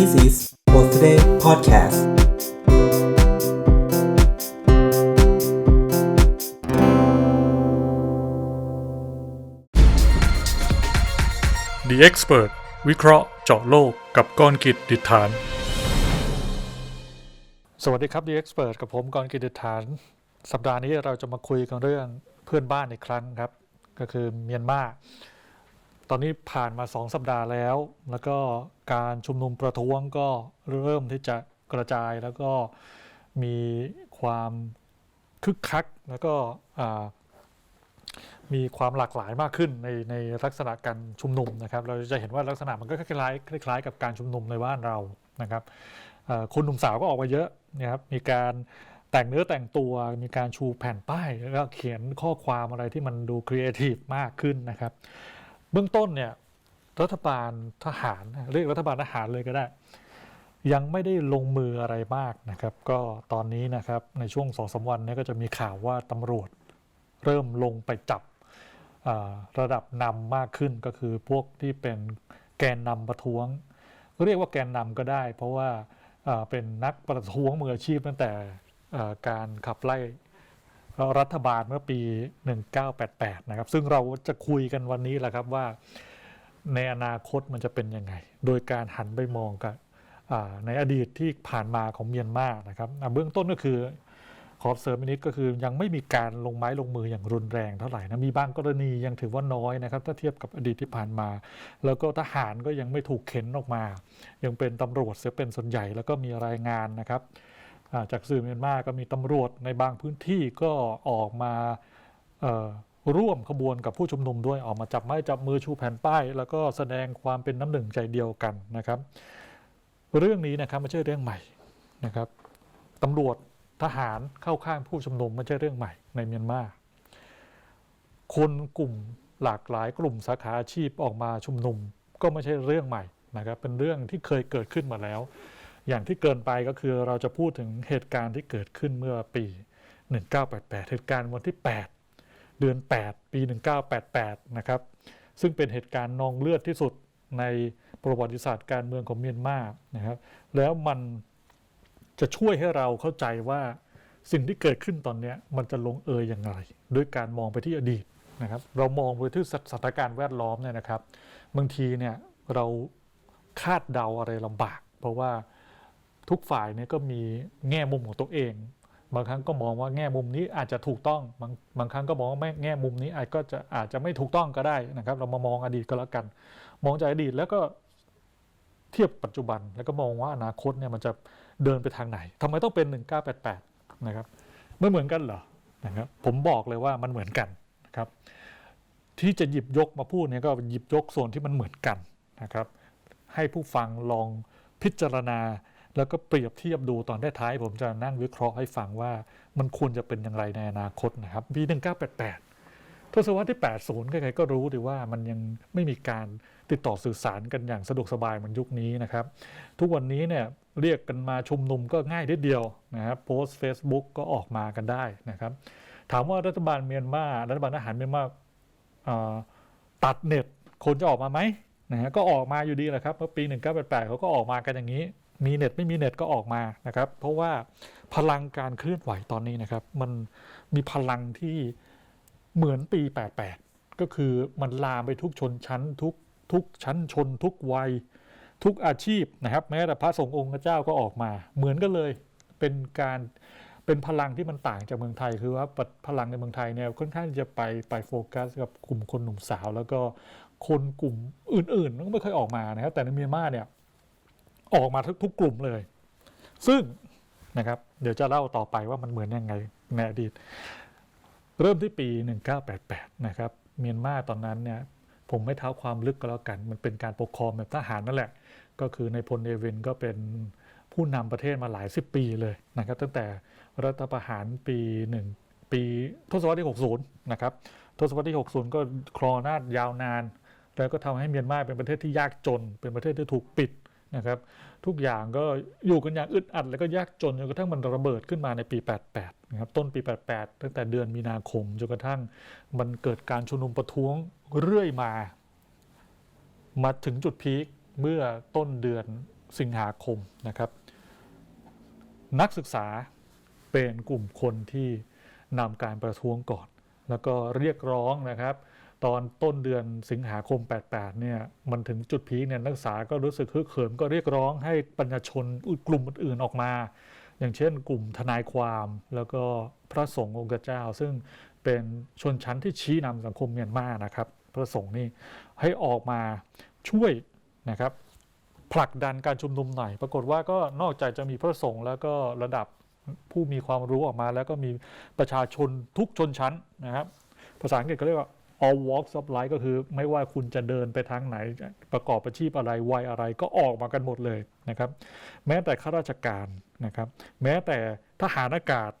This is Post Today Podcast The Expert วิเคราะห์เจาะโลกกับกรกิจดิษฐาน สวัสดีครับ The Expert กับผมกรกิจดิษฐาน สัปดาห์นี้เราจะมาคุยกันเรื่องเพื่อนบ้านอีกครั้งครับ ก็คือเมียนมา ตอนนี้ผ่านมา2สัปดาห์แล้ว แล้วก็การชุมนุมประท้วงก็เริ่มที่จะกระจายแล้วก็มีความคึกคัก แล้วก็มีความหลากหลายมากขึ้นในในลักษณะการชุมนุมนะครับ เราจะเห็นว่าลักษณะมันก็คล้ายคล้ายกับการชุมนุมในบ้านเรานะครับคุณหนุ่มสาวก็ออกมาเยอะนะครับมีการแต่งเนื้อแต่งตัวมีการชูแผ่นป้าย แล้วก็เขียนข้อความอะไรที่มันดูครีเอทีฟมากขึ้นนะครับ เบื้องต้นเนี่ยรัฐบาลทหารเรียกรัฐบาลทหารเลยก็ได้ ยังไม่ได้ลงมืออะไรมากนะครับ ก็ตอนนี้นะครับในช่วงสองสามวันนี้ก็จะมีข่าวว่าตำรวจเริ่มลงไปจับระดับนำมากขึ้นก็คือพวกที่เป็นแกนนำประท้วง เรียกว่าแกนนำก็ได้ เพราะว่าเป็นนักประท้วงมืออาชีพตั้งแต่การขับไล่ รัฐบาลเมื่อปี 1988 นะครับ ซึ่งเราจะคุยกันวันนี้แหละครับว่าในอนาคตมันจะเป็นยังไง โดยการหันไปมองกับในอดีตที่ผ่านมาของเมียนมานะครับเบื้องต้นก็คือขอเสริมนิดก็คือยังไม่มีการลงไม้ลงมืออย่างรุนแรงเท่าไหร่นะมีบางกรณียังถือว่าน้อยนะครับ ถ้าเทียบกับอดีตที่ผ่านมา แล้วก็ทหารก็ยังไม่ถูกเข็นออกมา ยังเป็นตำรวจเสียเป็นส่วนใหญ่แล้วก็มีรายงานนะครับ จากสื่อเมียนมาก็มีตำรวจในบางพื้นที่ก็ออกมาร่วมขบวนกับผู้ชุมนุมด้วยออกมาจับไม้จับมือชูแผ่นป้าย แล้วก็แสดงความเป็นน้ำหนึ่งใจเดียวกันนะครับ เรื่องนี้นะครับไม่ใช่เรื่องใหม่นะครับตำรวจทหารเข้าข้างผู้ชุมนุมไม่ใช่เรื่องใหม่ในเมียนมาคนกลุ่มหลากหลายกลุ่มสาขาอาชีพออกมาชุมนุม ก็ไม่ใช่เรื่องใหม่นะครับเป็นเรื่องที่เคยเกิดขึ้นมาแล้ว อย่างที่เกินไปก็คือเราจะพูดถึงเหตุการณ์ที่เกิดขึ้นเมื่อปี 1988 เหตุการณ์วันที่ 8 เดือน 8 ปี 1988 นะครับ ซึ่งเป็นเหตุการณ์นองเลือดที่สุดในประวัติศาสตร์การเมืองของเมียนมานะครับ แล้วมันจะช่วยให้เราเข้าใจว่าสิ่งที่เกิดขึ้นตอนนี้มันจะลงเอยอย่างไร ด้วยการมองไปที่อดีตนะครับ เรามองไปที่สถานการณ์แวดล้อมเนี่ยนะครับ บางทีเนี่ยเราคาดเดาอะไรลำบาก เพราะว่า ทุกฝ่ายเนี่ยก็มีแง่มุมของตัวเอง บางครั้งก็มองว่าแง่มุมนี้อาจจะถูกต้องบางบางครั้งก็มองว่าไม่แง่มุมนี้อาจก็จะอาจจะไม่ถูกต้องก็ได้นะครับ เรามามองอดีตก็แล้วกัน มองจากอดีตแล้วก็เทียบปัจจุบันแล้วก็มองว่าอนาคตเนี่ยมันจะเดินไปทางไหนทำไมต้องเป็น 1988 นะครับไม่เหมือนกันเหรอนะครับผมบอกเลยว่ามันเหมือนกันนะครับ ที่จะหยิบยกมาพูดเนี่ยก็หยิบยกส่วนที่มันเหมือนกันนะครับ ให้ผู้ฟังลองพิจารณา แล้วก็เปรียบเทียบดูตอนท้ายผมจะนั่งวิเคราะห์ให้ฟังว่ามันควรจะเป็นอย่างไรในอนาคตนะครับปี 1988 ทศวรรษที่ 80 ใครๆก็รู้ดีว่ามันยังไม่มีการติดต่อสื่อสารกันอย่างสะดวกสบายเหมือนยุคนี้นะครับ ทุกวันนี้เนี่ยเรียกกันมาชุมนุมก็ง่ายนิดเดียวนะครับโพสต์ Facebook ก็ออกมากันได้นะครับ ถามว่ารัฐบาลเมียนมารัฐบาลทหารเมียนมาตัดเน็ตคนจะออกมาไหมนะฮะก็ออกมาอยู่ดีแหละครับเมื่อปี 1988 เขาก็ออกมากันอย่างนี้ มีเน็ตไม่มีเน็ตก็ออกมานะครับ เพราะว่าพลังการเคลื่อนไหวตอนนี้นะครับ มันมีพลังที่เหมือนปี 88 ก็คือมันลามไปทุกชนชั้นทุกทุกชั้นชน ทุกวัย ทุกอาชีพนะครับ แม้แต่พระสงฆ์องค์เจ้าก็ออกมา เหมือนกันเลยเป็นการเป็นพลังที่มันต่างจากเมืองไทยคือว่าพลังในเมืองไทยเนี่ยค่อนข้างจะไปไปโฟกัสกับกลุ่มคนหนุ่มสาว แล้วก็คนกลุ่มอื่นๆก็ไม่ค่อยออกมานะครับแต่ในเมียนมาเนี่ย ออกมาทุกทุกกลุ่มเลย ซึ่งนะครับเดี๋ยวจะเล่าต่อไปว่ามันเหมือนยังไงในอดีต เริ่มที่ปี 1988 นะครับเมียนมาตอนนั้นเนี่ยผมไม่เท้าความลึกก็แล้วกัน มันเป็นการปกครองแบบทหารนั่นแหละ ก็คือในพลเนวินก็เป็นผู้นำประเทศมาหลายสิบปีเลยนะครับ ตั้งแต่รัฐประหารปีหนึ่งปีทศวรรษที่ 60 นะครับทศวรรษที่ 60 ก็ครองนาจยาวนาน แล้วก็ทำให้เมียนมาเป็นประเทศที่ยากจน เป็นประเทศที่ถูกปิด นะครับทุกอย่างก็อยู่กันอย่างอึดอัด แล้วก็ยากจนจนกระทั่งมันระเบิดขึ้นมาในปี 88นะครับต้นปี 88 ตั้งแต่เดือนมีนาคมจนกระทั่งมันเกิดการชุมนุมประท้วงเรื่อยมา มาถึงจุดพีคเมื่อต้นเดือนสิงหาคมนะครับ นักศึกษาเป็นกลุ่มคนที่นำการประท้วงก่อน แล้วก็เรียกร้องนะครับ ตอนต้นเดือนสิงหาคม 88 เนี่ย มันถึงจุดพีคเนี่ยนักศึกษาก็รู้สึกฮึกเหิมก็เรียกร้องให้ประชาชนกลุ่มอื่นๆออกมา อย่างเช่น กลุ่มทนายความแล้วก็พระสงฆ์องค์เจ้า ซึ่งเป็นชนชั้นที่ชี้นำสังคมเมียนมานะครับ พระสงฆ์นี่ให้ออกมาช่วยนะครับผลักดันการชุมนุมหน่อย ปรากฏว่าก็นอกจากจะมีพระสงฆ์แล้วก็ระดับผู้มีความรู้ออกมา แล้วก็มีประชาชนทุกชนชั้นนะครับภาษาอังกฤษก็เรียกว่า all walks of life ก็คือไม่ว่าคุณจะเดินไปทางไหน ประกอบอาชีพอะไรวัยอะไรก็ออกมากันหมดเลยนะครับ แม้แต่ข้าราชการนะครับ แม้แต่ทหารอากาศ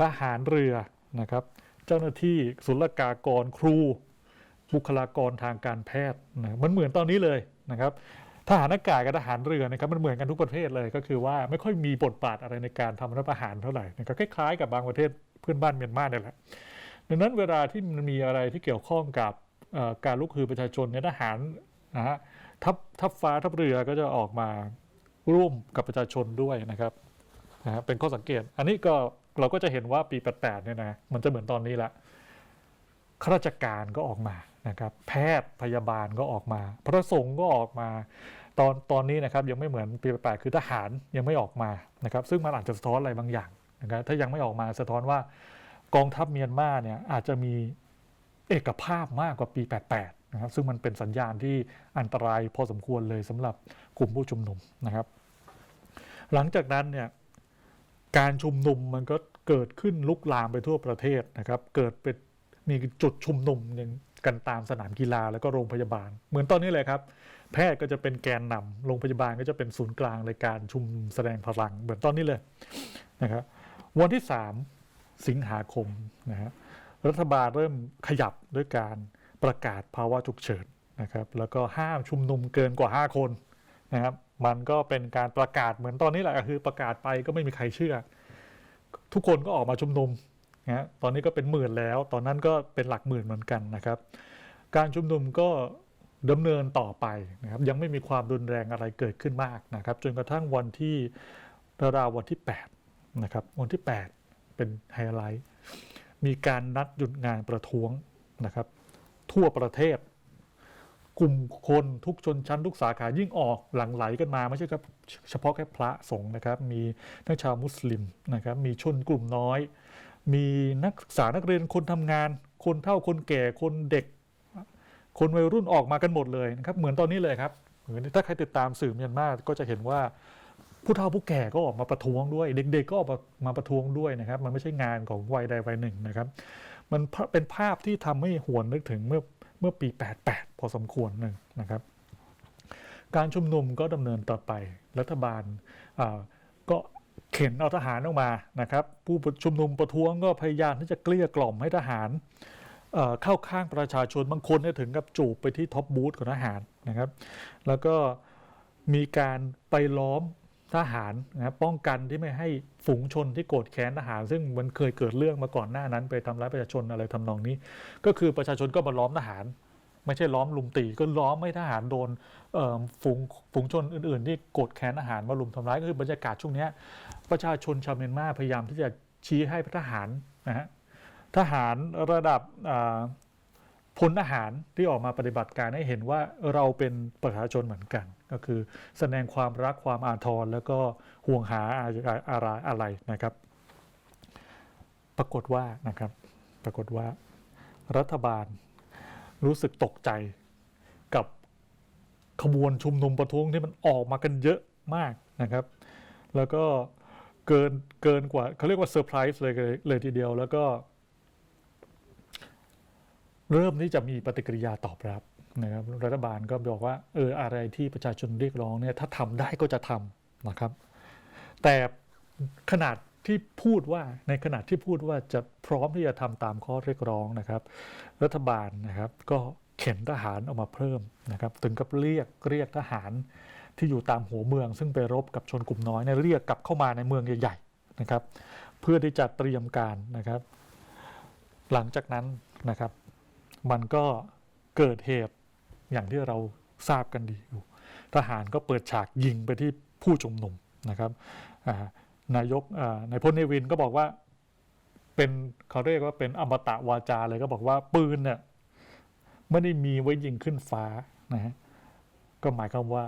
ทหารเรือนะครับ เจ้าหน้าที่ศุลกากรครู บุคลากรทางการแพทย์นะมันเหมือนตอนนี้เลยนะครับทหารอากาศกับทหารเรือนะครับมันเหมือนกันทุกประเทศเลยก็คือว่าไม่ค่อยมีบทบาทอะไรในการทำรัฐประหารเท่าไหร่นะครับคล้ายๆกับบางประเทศเพื่อนบ้านเมียนมาเนี่ยแหละ ดังนั้นเวลาที่มันมีอะไรที่เกี่ยวข้องกับการลุกฮือประชาชนเนี่ยทหารนะฮะทัพทัพฟ้าทัพเรือก็จะออกมาร่วมกับประชาชนด้วยนะครับนะฮะเป็นข้อสังเกต อันนี้ก็เราก็จะเห็นว่าปี 88 เนี่ยนะมันจะเหมือนตอนนี้ละข้าราชการก็ออกมานะครับแพทย์พยาบาลก็ออกมา พระสงฆ์ก็ออกมาตอนตอนนี้นะครับยังไม่เหมือนปีแปดคือทหารยังไม่ออกมานะครับซึ่งมันอาจจะสะท้อนอะไรบางอย่างนะครับถ้ายังไม่ออกมาสะท้อนว่า กองทัพเมียนมาเนี่ยอาจจะมีเอกภาพมากกว่าปี 88 นะครับ ซึ่งมันเป็นสัญญาณที่อันตรายพอสมควรเลยสำหรับกลุ่มผู้ชุมนุมนะครับ หลังจากนั้นเนี่ยการชุมนุมมันก็เกิดขึ้นลุกลามไปทั่วประเทศนะครับ เกิดเป็นมีจุดชุมนุมอย่างกันตามสนามกีฬาแล้วก็โรงพยาบาล เหมือนตอนนี้เลยครับ แพทย์ก็จะเป็นแกนนำโรงพยาบาลก็จะเป็นศูนย์กลางในการชุมนุมแสดงพลังเหมือนตอนนี้เลยนะครับวันที่ 3 สิงหาคมนะฮะรัฐบาลเริ่มขยับด้วยการประกาศภาวะฉุกเฉินนะครับ แล้วก็ห้ามชุมนุมเกินกว่า 5 คนนะครับมันก็เป็นการประกาศเหมือนตอนนี้แหละคือประกาศไปก็ไม่มีใครเชื่อ ทุกคนก็ออกมาชุมนุมนะตอนนี้ก็เป็นหมื่นแล้ว ตอนนั้นก็เป็นหลักหมื่นเหมือนกันนะครับ การชุมนุมก็ดำเนินต่อไปนะครับยังไม่มีความรุนแรงอะไรเกิดขึ้นมากนะครับ จนกระทั่งวันที่ราววันที่8นะครับวันที่ 8 เป็นไฮไลท์ มีการนัดหยุดงานประท้วงนะครับ ทั่วประเทศ กลุ่มคนทุกชนชั้น ทุกสาขายิ่งออกหลั่งไหลกันมาไม่ใช่ครับเฉพาะแค่พระสงฆ์นะครับ มีทั้งชาวมุสลิมนะครับ มีชนกลุ่มน้อย มีนักศึกษานักเรียนคนทำงาน คนเฒ่าคนแก่คนเด็ก คนวัยรุ่นออกมากันหมดเลยนะครับ เหมือนตอนนี้เลยครับ ถ้าใครติดตามสื่อเมียนมาก็จะเห็นว่า ผู้เฒ่าผู้แก่ก็ออกมาประท้วงด้วย เด็กๆก็ออกมาประท้วงด้วยนะครับ มันไม่ใช่งานของวัยใดวัยหนึ่งนะครับ มันเป็นภาพที่ทำให้หวนนึกถึงเมื่อเมื่อปี 88 พอสมควรหนึ่งนะครับ การชุมนุมก็ดำเนินต่อไปรัฐบาลก็เข็นเอาทหารออกมานะครับ ผู้ชุมนุมประท้วงก็พยายามที่จะเกลี้ยกล่อมให้ทหารเอ่อเข้าข้างประชาชนบางคนเนี่ยถึงกับจูบไปที่ท็อปบูธของทหารนะครับ แล้วก็มีการไปล้อม ทหารนะครับป้องกันที่ไม่ให้ฝูงชนที่โกรธแค้นทหาร ซึ่งมันเคยเกิดเรื่องมาก่อนหน้านั้นไปทำร้ายประชาชนอะไรทำนองนี้ ก็คือประชาชนก็มาล้อมทหาร ไม่ใช่ล้อมลุมตีก็ล้อมไม่ทหารโดนฝูงฝูงชนอื่น ๆ ที่โกรธแค้นทหารมาลุมทำร้ายก็คือบรรยากาศช่วงนี้ประชาชนชาวเมียนมาพยายามที่จะชี้ให้ทหารนะฮะทหารระดับพลทหารที่ออกมาปฏิบัติการให้เห็นว่าเราเป็นประชาชนเหมือนกัน ก็คือแสดงความรักความอาทรแล้วก็ห่วงหาอะไรอะไรนะครับ ปรากฏว่านะครับ ปรากฏว่ารัฐบาลรู้สึกตกใจกับขบวนชุมนุมประท้วงที่มันออกมากันเยอะมากนะครับ แล้วก็เกินเกินกว่าเขาเรียกว่าเซอร์ไพรส์เลยเลยทีเดียวแล้วก็ เริ่มที่จะมีปฏิกิริยาตอบรับ นะครับรัฐบาลก็บอกว่าเอออะไรที่ประชาชนเรียกร้องเนี่ยถ้าทำได้ก็จะทำนะครับ แต่ขนาดที่พูดว่าในขณะที่พูดว่าจะพร้อมที่จะทำตามข้อเรียกร้องนะครับ รัฐบาลนะครับก็เข็นทหารออกมาเพิ่มนะครับถึงกับเรียกเรียกทหารที่อยู่ตามหัวเมือง ซึ่งไปรบกับชนกลุ่มน้อยเนี่ยเรียกกลับเข้ามาในเมืองใหญ่ๆนะครับ เพื่อที่จะเตรียมการนะครับ หลังจากนั้นนะครับ มันก็เกิดเหตุ อย่างที่เราทราบกันดีอยู่ ทหารก็เปิดฉากยิงไปที่ผู้ชุมนุมนะครับนายกนายพลเนวินก็บอกว่าเป็นเขาเรียกว่าเป็นอมตะวาจาเลยก็บอกว่าปืนเนี่ยไม่ได้มีไว้ยิงขึ้นฟ้านะฮะก็หมายความว่า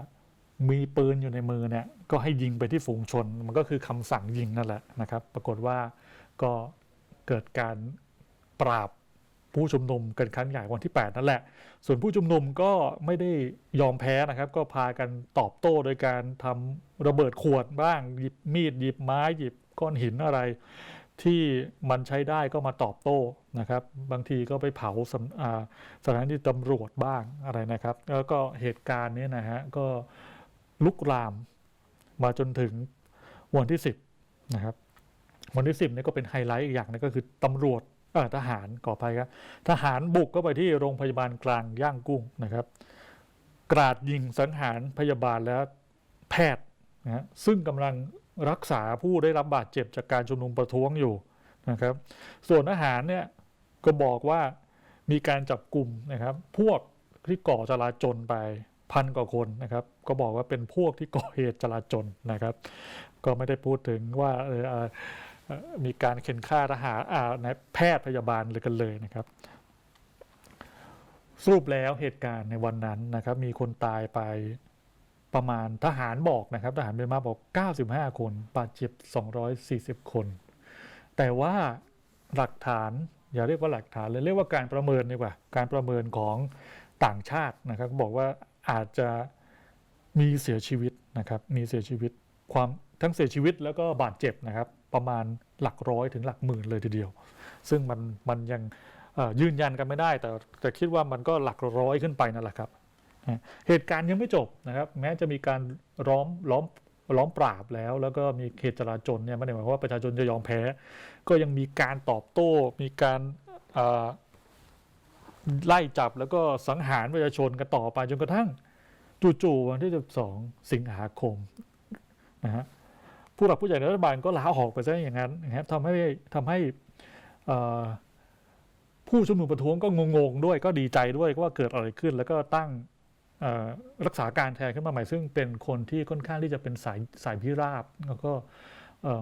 มีปืนอยู่ในมือเนี่ยก็ให้ยิงไปที่ฝูงชน มันก็คือคำสั่งยิงนั่นแหละนะครับ ปรากฏว่าก็เกิดการปราบ ผู้ชุมนุมกันครั้งใหญ่วันที่ 8 นั่นแหละ ส่วนผู้ชุมนุมก็ไม่ได้ยอมแพ้นะครับ ก็พากันตอบโต้โดยการทำระเบิดขวดบ้าง หยิบมีด หยิบไม้ หยิบก้อนหินอะไร ที่มันใช้ได้ก็มาตอบโต้นะครับ บางทีก็ไปเผาสสถานีตำรวจบ้างอะไรนะครับ แล้วก็เหตุการณ์นี้นะฮะก็ลุกลามมาจนถึงวันที่ 10 นะครับวันที่ 10เนี่ยก็เป็นไฮไลท์อีกอย่างนึงก็คือตำรวจ ทหารก่อไปครับทหารบุกเข้าไปที่โรงพยาบาลกลางย่างกุ้งนะครับ กราดยิงสังหารพยาบาลและแพทย์นะฮะซึ่งกำลังรักษาผู้ได้รับบาดเจ็บจากการชุมนุมประท้วงอยู่นะครับ ส่วนทหารเนี่ยก็บอกว่ามีการจับกลุ่มนะครับ พวกที่ก่อจลาจลไปพันกว่าคนนะครับ ก็บอกว่าเป็นพวกที่ก่อเหตุจลาจลนะครับ ก็ไม่ได้พูดถึงว่าเออ มีการเข็นฆ่าทหารแพทย์พยาบาลเลยกันเลยนะครับสรุปแล้วเหตุการณ์ในวันนั้นนะครับ มีคนตายไปประมาณทหารบอกนะครับ ทหารเมียนมาบอก 95 คนบาดเจ็บ 240 คน แต่ว่าหลักฐานอย่าเรียกว่าหลักฐานเลยเรียกว่าการประเมินดีกว่า การประเมินของต่างชาตินะครับ บอกว่าอาจจะมีเสียชีวิตนะครับ มีเสียชีวิตความทั้งเสียชีวิตแล้วก็บาดเจ็บนะครับ ประมาณหลักร้อยถึงหลักหมื่นเลยทีเดียว ซึ่งมันมันยังยืนยันกันไม่ได้ แต่แต่คิดว่ามันก็หลักร้อยขึ้นไปนั่นแหละครับ เหตุการณ์ยังไม่จบนะครับ แม้จะมีการล้อมล้อมล้อมปราบแล้ว แล้วก็มีเหตุจราจนเนี่ยไม่ได้หมายความว่าประชาชนจะยอมแพ้ ก็ยังมีการตอบโต้ มีการไล่จับแล้วก็สังหารประชาชนกันต่อไปจนกระทั่งจู่ๆวันที่ 12 สิงหาคมนะฮะ ผู้หลักผู้ใหญ่ในรัฐบาลก็ลาออกไปซะอย่างนั้นนะครับทำให้ทำให้ผู้ชุมนุมประท้วงก็งงๆด้วยก็ดีใจด้วยว่าเกิดอะไรขึ้น แล้วก็ตั้งรักษาการแทนขึ้นมาใหม่ซึ่งเป็นคนที่ค่อนข้างที่จะเป็นสายสายพิราบแล้วก็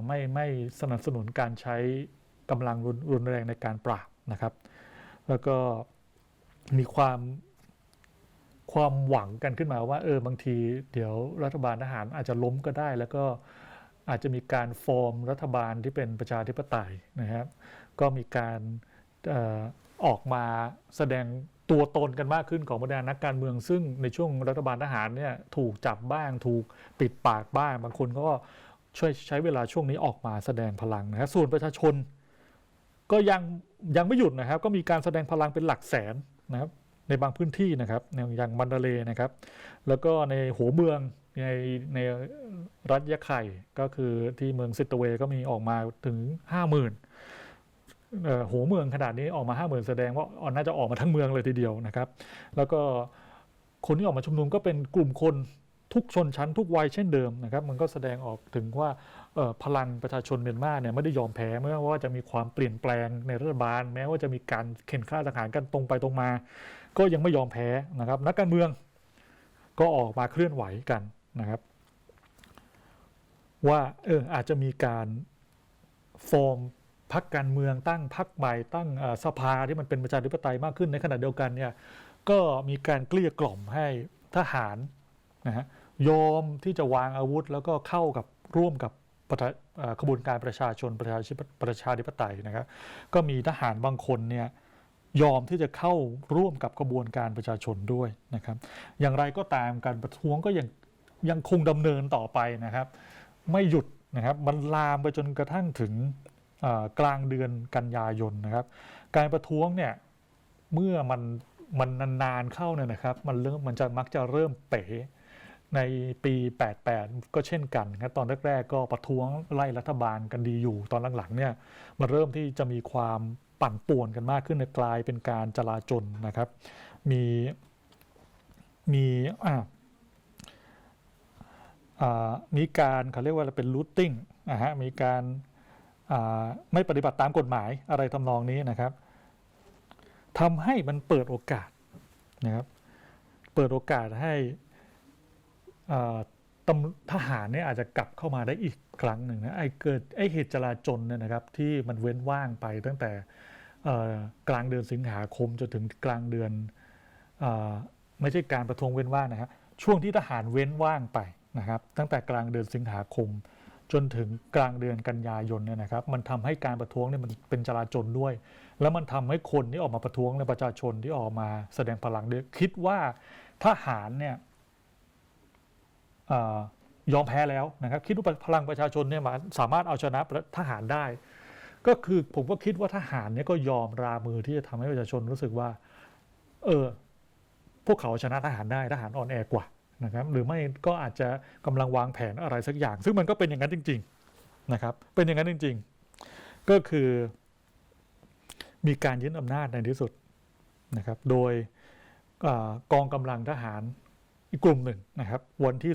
ไม่ไม่สนับสนุนการใช้กำลังรุนรุนแรงในการปราบนะครับ แล้วก็มีความความหวังกันขึ้นมาว่าเออบางที เดี๋ยวรัฐบาลทหารอาจจะล้มก็ได้แล้วก็ อาจจะมีการฟอร์มรัฐบาลที่เป็นประชาธิปไตยนะครับ ก็มีการออกมาแสดงตัวตนกันมากขึ้นของบรรดานักการเมือง ซึ่งในช่วงรัฐบาลทหารเนี่ยถูกจับบ้างถูกปิดปากบ้างบางคนก็ช่วยใช้เวลาช่วงนี้ออกมาแสดงพลังนะครับส่วนประชาชน ก็ยังยังไม่หยุดนะครับ ก็มีการแสดงพลังเป็นหลักแสนนะครับในบางพื้นที่นะครับอย่างมันดาเลนะครับ แล้วก็ในหัวเมือง ในในรัฐยะไข่ก็คือที่เมืองซิตเวก็มีออกมาถึงห้าหมื่นหัวเมืองขนาดนี้ออกมาห้าหมื่นแสดงว่าน่าจะออกมาทั้งเมืองเลยทีเดียวนะครับ แล้วก็คนที่ออกมาชุมนุมก็เป็นกลุ่มคนทุกชนชั้นทุกวัยเช่นเดิมนะครับมันก็แสดงออกถึงว่าพลังประชาชนเมียนมาเนี่ยไม่ได้ยอมแพ้ไม่ว่าจะมีความเปลี่ยนแปลงในรัฐบาล แม้ว่าจะมีการเข็นฆ่าทหารกันตรงไปตรงมา ก็ยังไม่ยอมแพ้นะครับ นักการเมืองก็ออกมาเคลื่อนไหวกัน นะครับ ว่าเอออาจจะมีการฟอร์มพักการเมืองตั้งพักใหม่ตั้งสภาที่มันเป็นประชาธิปไตยมากขึ้นในขณะเดียวกันเนี่ยก็มีการเกลี้ยกล่อมให้ทหารนะฮะยอมที่จะวางอาวุธ แล้วก็เข้ากับร่วมกับขบวนการประชาชนประชาธิประชาธิปไตยนะครับ ก็มีทหารบางคนเนี่ยยอมที่จะเข้าร่วมกับกระบวนการประชาชนด้วยนะครับ อย่างไรก็ตามการประท้วงก็ยัง ยังคงดำเนินต่อไปนะครับ ไม่หยุดนะครับมันลามไปจนกระทั่งถึงกลางเดือนกันยายนนะครับ การประท้วงเนี่ยเมื่อมันมันนานๆเข้าเนี่ยนะครับ มันเริ่มมันจะมักจะเริ่มเป๋ในปี 88 ก็เช่นกันครับตอนแรกๆก็ประท้วงไล่รัฐบาลกันดีอยู่ ตอนหลังๆเนี่ยมันเริ่มที่จะมีความปั่นป่วนกันมากขึ้นกลายเป็นการจลาจลนะครับ มีมีอ่า มีการเขาเรียกว่าเป็นรูทติ้งนะฮะมีการไม่ปฏิบัติตามกฎหมายอะไรทำนองนี้นะครับทำให้มันเปิดโอกาสนะครับ เปิดโอกาสให้ตำทหารเนี่ยอาจจะกลับเข้ามาได้อีกครั้งหนึ่งนะไอ้เกิดไอ้เหตุจราจนเนี่ยนะครับ ที่มันเว้นว่างไปตั้งแต่กลางเดือนสิงหาคมจนถึงกลางเดือนอไม่ใช่การประท้วงเว้นว่างนะครับช่วงที่ทหารเว้นว่างไป นะครับตั้งแต่กลางเดือนสิงหาคม จนถึงกลางเดือนกันยายนเนี่ยนะครับมันทำให้การประท้วงเนี่ยมันเป็นจราจนด้วย แล้วมันทำให้คนที่ออกมาประท้วงในยประชาชนที่ออกมาแสดงพลังด้วยคิดว่าทหารเนี่ยอยอมแพ้แล้วนะครับคิดว่าพลังประชาชนเนี่ยมาสามารถเอาชนะทหารได้ ก็คือผมก็คิดว่าทหารเนี่ยก็ยอมรามือที่จะทำให้ประชาชนรู้สึกว่า เออพวกเขาชนะทหารได้ทหารอ่อนแอกว่า นะครับหรือไม่ก็อาจจะกำลังวางแผนอะไรสักอย่าง ซึ่งมันก็เป็นอย่างนั้นจริงๆนะครับเป็นอย่างนั้นจริง ๆ ก็คือ มีการยึดอำนาจในที่สุดนะครับโดยอกองกำลังทหารอีกกลุ่มหนึ่งนะครับ วันที่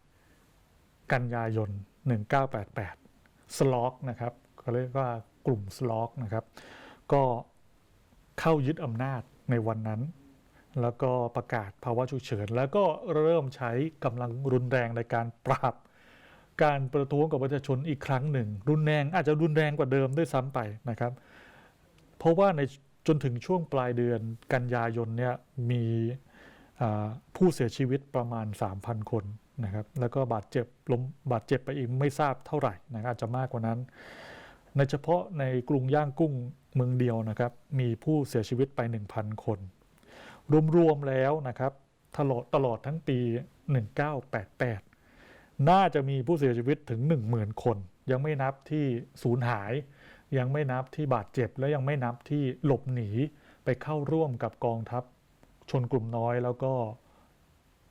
18 กันยายน 1988 สล็อกนะครับเขาเรียกว่ากลุ่มสล็อกนะครับ ก็เข้ายึดอำนาจในวันนั้น แล้วก็ประกาศภาวะฉุกเฉิน แล้วก็เริ่มใช้กำลังรุนแรงในการปราบ การประท้วงกับประชาชนอีกครั้งหนึ่ง รุนแรงอาจจะรุนแรงกว่าเดิมด้วยซ้ำไปนะครับ เพราะว่าในจนถึงช่วงปลายเดือนกันยายนเนี่ยมีผู้เสียชีวิตประมาณ 3,000 คนนะครับแล้วก็บาดเจ็บล้มบาดเจ็บไปอีกไม่ทราบเท่าไหร่นะรอาจจะมากกว่านั้น ในเฉพาะในกรุงย่างกุ้งเมืองเดียวนะครับ มีผู้เสียชีวิตไป 1,000 คน รวมๆแล้วนะครับตลอดตลอดทั้งปี 1988 น่าจะมีผู้เสียชีวิตถึง 10,000 คน ยังไม่นับที่สูญหาย ยังไม่นับที่บาดเจ็บ และยังไม่นับที่หลบหนีไปเข้าร่วมกับกองทัพชนกลุ่มน้อยแล้วก็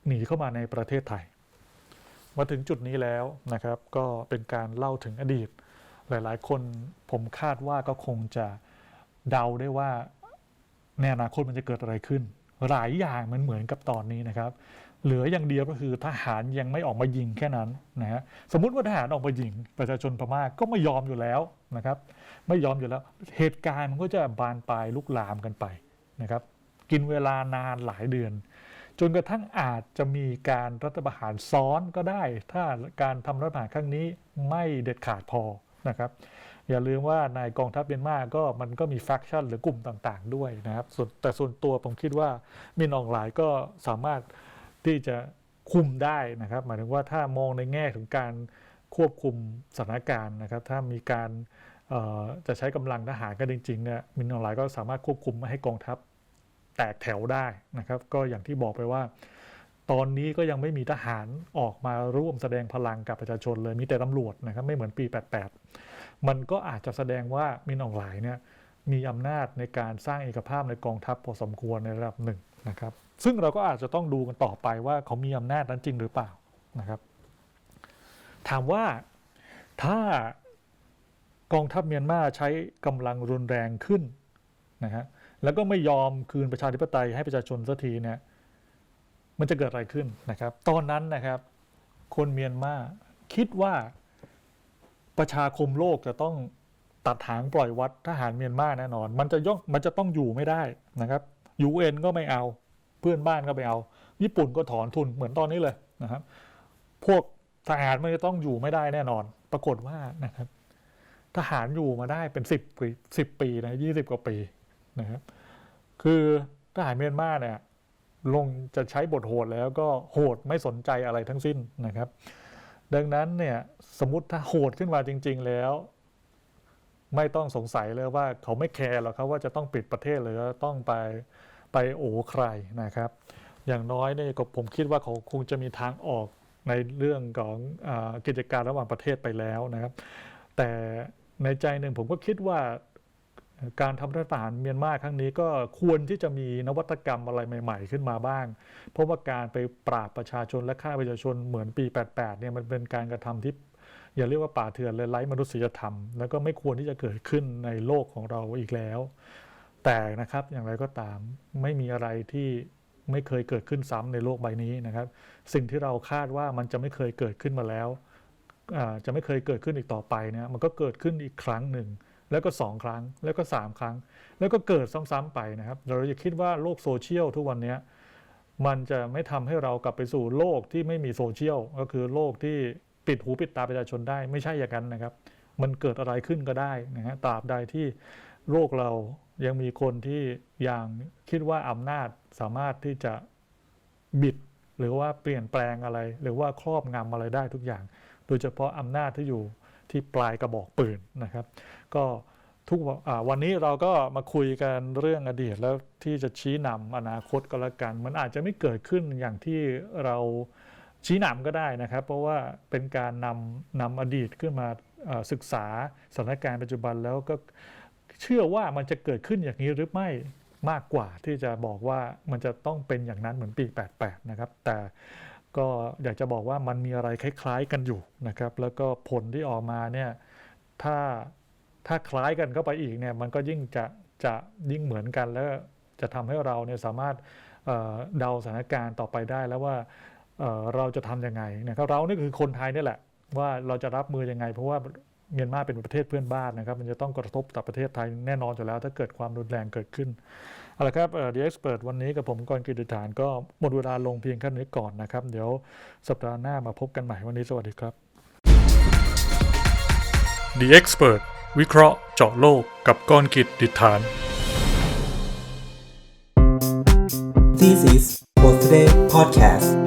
หนีเข้ามาในประเทศไทย มาถึงจุดนี้แล้วนะครับก็เป็นการเล่าถึงอดีต หลายๆ คนผมคาดว่าก็คงจะเดาได้ว่าในอนาคตมันจะเกิดอะไรขึ้น หลายอย่างมันเหมือนกับตอนนี้นะครับ เหลืออย่างเดียวก็คือทหารยังไม่ออกมายิงแค่นั้นนะฮะสมมุติว่าทหารออกมายิง ประชาชนพม่าก็ไม่ยอมอยู่แล้วนะครับ ไม่ยอมอยู่แล้ว เหตุการณ์มันก็จะบานปลายลุกลามกันไปนะครับ กินเวลานานหลายเดือน จนกระทั่งอาจจะมีการรัฐประหารซ้อนก็ได้ ถ้าการทำรัฐประหารครั้งนี้ไม่เด็ดขาดพอนะครับ อย่าลืมว่าในกองทัพเมียนมาก็มันก็มีแฟคชั่นหรือกลุ่มต่างๆด้วยนะครับส่วนแต่ส่วนตัวผมคิดว่ามินอองหลายก็สามารถที่จะคุมได้นะครับ หมายถึงว่าถ้ามองในแง่ถึงการควบคุมสถานการณ์นะครับ ถ้ามีการจะใช้กำลังทหารกันจริงๆเนี่ยมินอองหลายก็สามารถควบคุมไม่ให้กองทัพแตกแถวได้นะครับ ก็อย่างที่บอกไปว่า ตอนนี้ก็ยังไม่มีทหารออกมาร่วมแสดงพลังกับประชาชนเลยมีแต่ตำรวจนะครับ ไม่เหมือนปี 88 มันก็อาจจะแสดงว่ามินอองหลายเนี่ยมีอำนาจในการสร้างเอกภาพในกองทัพพอสมควรในระดับหนึ่งนะครับ ซึ่งเราก็อาจจะต้องดูกันต่อไปว่าเขามีอำนาจนั้นจริงหรือเปล่านะครับ ถามว่าถ้ากองทัพเมียนมาใช้กำลังรุนแรงขึ้นนะฮะแล้วก็ไม่ยอมคืนประชาธิปไตยให้ประชาชนสักทีเนี่ยมันจะเกิดอะไรขึ้นนะครับ ตอนนั้นนะครับ คนเมียนมาคิดว่า ประชาคมโลกจะต้องตัดหางปล่อยวัดทหารเมียนมาแน่นอน มันจะย่องมันจะต้องอยู่ไม่ได้นะครับยูเอ็นก็ไม่เอา เพื่อนบ้านก็ไม่เอา ญี่ปุ่นก็ถอนทุนเหมือนตอนนี้เลยนะครับ พวกทหารมันจะต้องอยู่ไม่ได้แน่นอน ปรากฏว่านะครับ ทหารอยู่มาได้เป็นสิบปีสิบปีนะยี่สิบกว่าปีนะครับ คือทหารเมียนมาเนี่ยลงจะใช้บทโหดแล้วก็โหดไม่สนใจอะไรทั้งสิ้นนะครับ ดังนั้นเนี่ยสมมติถ้าโหดขึ้นมาจริง ๆ แล้ว ไม่ต้องสงสัยเลยว่าเขาไม่แคร์หรอกครับว่าจะต้องปิดประเทศหรือต้องไปไปโอ้ใครนะครับ อย่างน้อยเนี่ยก็ผมคิดว่าเขาคงจะมีทางออกในเรื่องของอกิจการระหว่างประเทศไปแล้วนะครับ แต่ในใจหนึ่งผมก็คิดว่า การทำรัฐประหารเมียนมาครั้งนี้ก็ควรที่จะมีนวัตกรรมอะไรใหม่ ๆ ขึ้นมาบ้าง เพราะว่าการไปปราบประชาชนและฆ่าประชาชนเหมือนปี 88 เนี่ยมันเป็นการกระทำที่อย่าเรียกว่าป่าเถื่อนเลยไร้มนุษยธรรม แล้วก็ไม่ควรที่จะเกิดขึ้นในโลกของเราอีกแล้ว แต่นะครับอย่างไรก็ตามไม่มีอะไรที่ไม่เคยเกิดขึ้นซ้ำในโลกใบนี้นะครับ สิ่งที่เราคาดว่ามันจะไม่เคยเกิดขึ้นมาแล้วจะไม่เคยเกิดขึ้นอีกต่อไปเนี่ยมันก็เกิดขึ้นอีกครั้งหนึ่ง แล้วก็สองครั้งแล้วก็สามครั้ง แล้วก็เกิดซ้ำๆไปนะครับ เราจะคิดว่าโลกโซเชียลทุกวันนี้มันจะไม่ทำให้เรากลับไปสู่โลกที่ไม่มีโซเชียลก็คือโลกที่ปิดหูปิดตาประชาชนได้ไม่ใช่อย่างนั้นนะครับ มันเกิดอะไรขึ้นก็ได้นะฮะตราบใดที่โลกเรายังมีคนที่ยังคิดว่าอำนาจสามารถที่จะบิดหรือว่าเปลี่ยนแปลงอะไร หรือว่าครอบงำอะไรได้ทุกอย่าง โดยเฉพาะอำนาจที่อยู่ ที่ปลายกระบอกปืนนะครับ ก็ทุกวันนี้เราก็มาคุยกันเรื่องอดีตแล้วที่จะชี้นำอนาคตก็แล้วกัน มันอาจจะไม่เกิดขึ้นอย่างที่เราชี้นำก็ได้นะครับ เพราะว่าเป็นการนำนำอดีตขึ้นมาศึกษาสถานการณ์ปัจจุบันแล้วก็เชื่อว่ามันจะเกิดขึ้นอย่างนี้หรือไม่มากกว่าที่จะบอกว่ามันจะต้องเป็นอย่างนั้นเหมือนปี 88 นะครับ แต่ ก็อยากจะบอกว่ามันมีอะไรคล้าย ๆ กันอยู่นะครับ แล้วก็ผลที่ออกมาเนี่ยถ้าถ้าคล้ายกันเข้าไปอีกเนี่ยมันก็ยิ่งจะจะยิ่งเหมือนกันแล้วจะทำให้เราเนี่ยสามารถเเดาสถานการณ์ต่อไปได้แล้วว่าเเราจะทำยังไงนะครับเรานี่คือคนไทยนี่แหละว่าเราจะรับมือยังไง เพราะว่าเมียนมาเป็นประเทศเพื่อนบ้านนะครับ มันจะต้องกระทบต่อประเทศไทยแน่นอนอยู่แล้ว ถ้าเกิดความรุนแรงเกิดขึ้น เอาละครับเอ่อ The Expert วันนี้กับผมกรกิติฐานก็หมดเวลาลงเพียงแค่นี้ก่อนนะครับ เดี๋ยวสัปดาห์หน้ามาพบกันใหม่วันนี้สวัสดีครับ The Expert วิเคราะห์เจาะโลกกับกรกิจดิษฐาน This is for today podcast